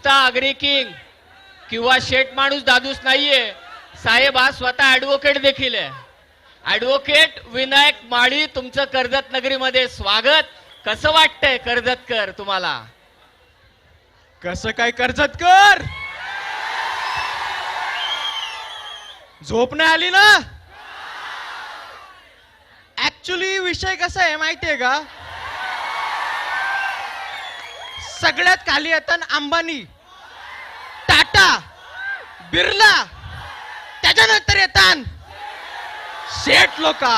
नुसता आगरी किंग किंवा शेठ माणूस दादूस नाहीये. साहेब हा स्वतः ऍडव्होकेट देखील आहे. ऍडव्होकेट विनायक माळी तुमचं कर्जत नगरीमध्ये स्वागत. कसं वाटतंय कर्जतकर तुम्हाला? कसं काय कर्जत कर? झोप नाही आली ना? ऍक्च्युली विषय कसा आहे माहितीये का? सगळ्यात खाली येतात अंबानी टाटा बिर्ला त्याच्यानंतर येतात शेठ लोका.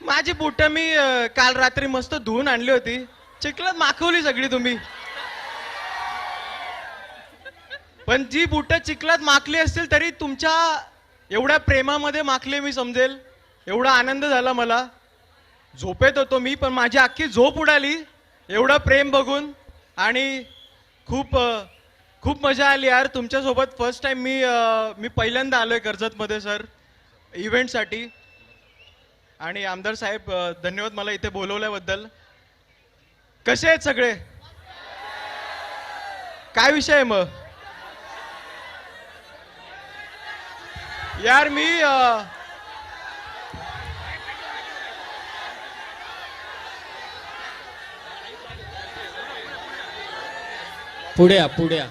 माझी बुट मी काल रात्री मस्त धुवून आणली होती. चिखलत माखवली सगळी तुम्ही. पण जी बुट चिखलत माखली असतील तरी तुमच्या एवढ्या प्रेमामध्ये माखले मी समजेल. एवढा आनंद झाला मला. झोपेत होतो मी पण माझी अख्खी झोप उडाली. एवढं प्रेम बघून. आणि खूप खूप मजा आली यार. तुमच्यासोबत फर्स्ट टाईम मी मी पहिल्यांदा आलो आहे कर्जतमध्ये सर इव्हेंटसाठी आणि आमदार साहेब धन्यवाद मला इथे बोलवल्याबद्दल. कसे आहेत सगळे? काय विषय आहे मग? यार मी आ... पुढे या पुढे या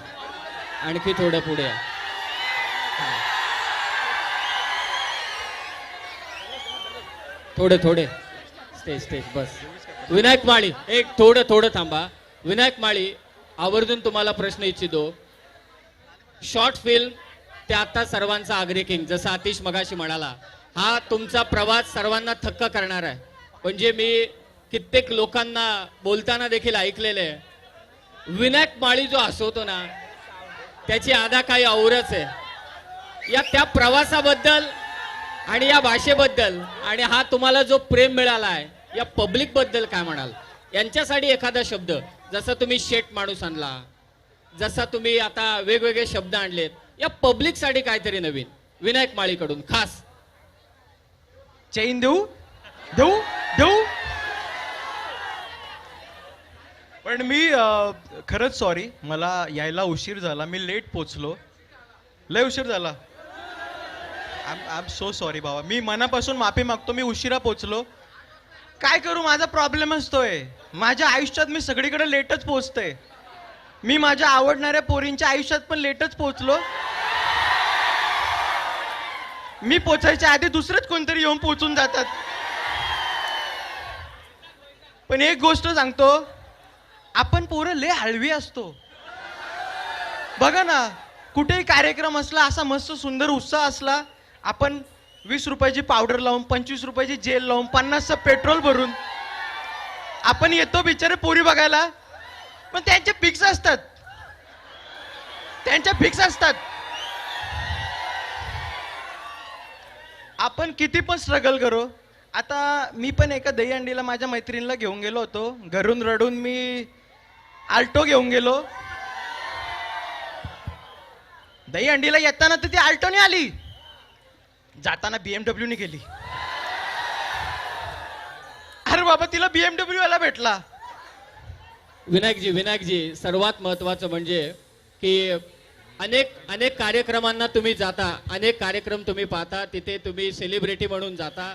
आणखी थोडं पुढे. या थोडे थोडे. स्टेज स्टेज बस. विनायक माळी एक थोडं थोडं थांबा. विनायक माळी आवर्जून तुम्हाला प्रश्न इच्छितो. शॉर्ट फिल्म ते आता सर्वांचा आग्रे किंग जसं आतिश मगाशी म्हणाला हा तुमचा प्रवास सर्वांना थक्क करणार आहे. म्हणजे मी कित्येक लोकांना बोलताना देखील ऐकलेलं आहे. विनायक माळी जो असवतो ना त्याची आधा काही औरच आहे. या त्या प्रवासाबद्दल आणि या भाषेबद्दल आणि हा तुम्हाला जो प्रेम मिळाला आहे या पब्लिकबद्दल काय म्हणाल? यांच्यासाठी एखादा शब्द जसा तुम्ही शेट माणूस आणला जसा तुम्ही आता वेगवेगळे शब्द आणलेत या पब्लिकसाठी काहीतरी नवीन विनायक माळीकडून खास. चैन देऊ? देऊ? देऊ? पण मी खरंच सॉरी मला यायला उशीर झाला. मी लेट पोचलो. लय उशीर झाला. आय एम सो सॉरी बाबा. मी मनापासून माफी मागतो मी उशिरा पोचलो. काय करू माझा प्रॉब्लेम असतोय. माझ्या आयुष्यात मी सगळीकडे लेटच पोचतोय. मी माझ्या आवडणाऱ्या पोरींच्या आयुष्यात पण लेटच पोचलो. मी पोचायच्या आधी दुसरेच कोणतरी येऊन पोचून जातात. पण एक गोष्ट सांगतो आपण पोरं लय हळवी असतो. बघा ना कुठेही कार्यक्रम असला असा मस्त सुंदर उत्साह असला आपण वीस रुपयाची पावडर लावून पंचवीस रुपयाची जेल लावून पन्नासचं पेट्रोल भरून आपण येतो बिचारे पोरी बघायला पण त्यांचे फिक्स असतात. त्यांच्या फिक्स असतात. आपण किती पण स्ट्रगल करू. आता मी पण एका दहीहंडीला माझ्या मैत्रिणीला घेऊन गेलो होतो. घरून रडून मी आल्टो घेऊन गेलो. दहीहंडीला येताना तर ती आल्टोने आली. जाताना बीएमडब्ल्यूने गेली अरे बाबा तिला बीएमडब्ल्यू वाला भेटला. विनायकजी विनायकजी सर्वात महत्वाचं म्हणजे की अनेक अनेक कार्यक्रमांना तुम्ही जाता अनेक कार्यक्रम तुम्ही पाहता तिथे तुम्ही सेलिब्रिटी म्हणून जाता.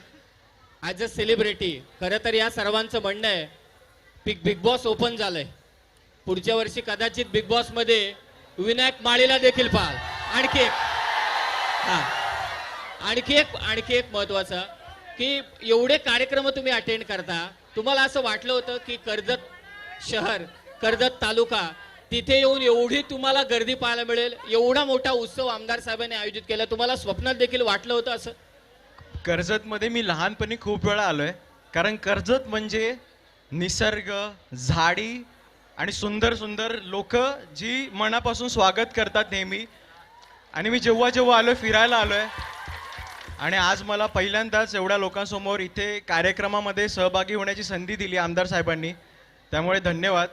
ॲज अ सेलिब्रिटी खरं तर या सर्वांचं म्हणणं आहे बिग बिग बॉस ओपन झालंय. पुढच्या वर्षी कदाचित बिग बॉसमध्ये विनायक माळीला देखील पाहाल. आणखी एक. हा. आणखी एक आणखी एक महत्वाचं की एवढे कार्यक्रम तुम्ही अटेंड करता तुम्हाला असं वाटलं होतं की कर्जत शहर कर्जत तालुका तिथे येऊन एवढी तुम्हाला गर्दी पाहायला मिळेल एवढा मोठा उत्सव आमदार साहेबांनी आयोजित केला तुम्हाला स्वप्नात देखील वाटलं होतं असं? कर्जतमध्ये मी लहानपणी खूप वेळा आलोय कारण कर्जत म्हणजे निसर्ग झाडी आणि सुंदर सुंदर लोक जी मनापासून स्वागत करतात नेहमी. आणि मी जेव्हा जेव्हा आलोय फिरायला आलोय आणि आज मला पहिल्यांदाच एवढ्या लोकांसमोर इथे कार्यक्रमामध्ये सहभागी होण्याची संधी दिली आमदार साहेबांनी. त्यामुळे धन्यवाद.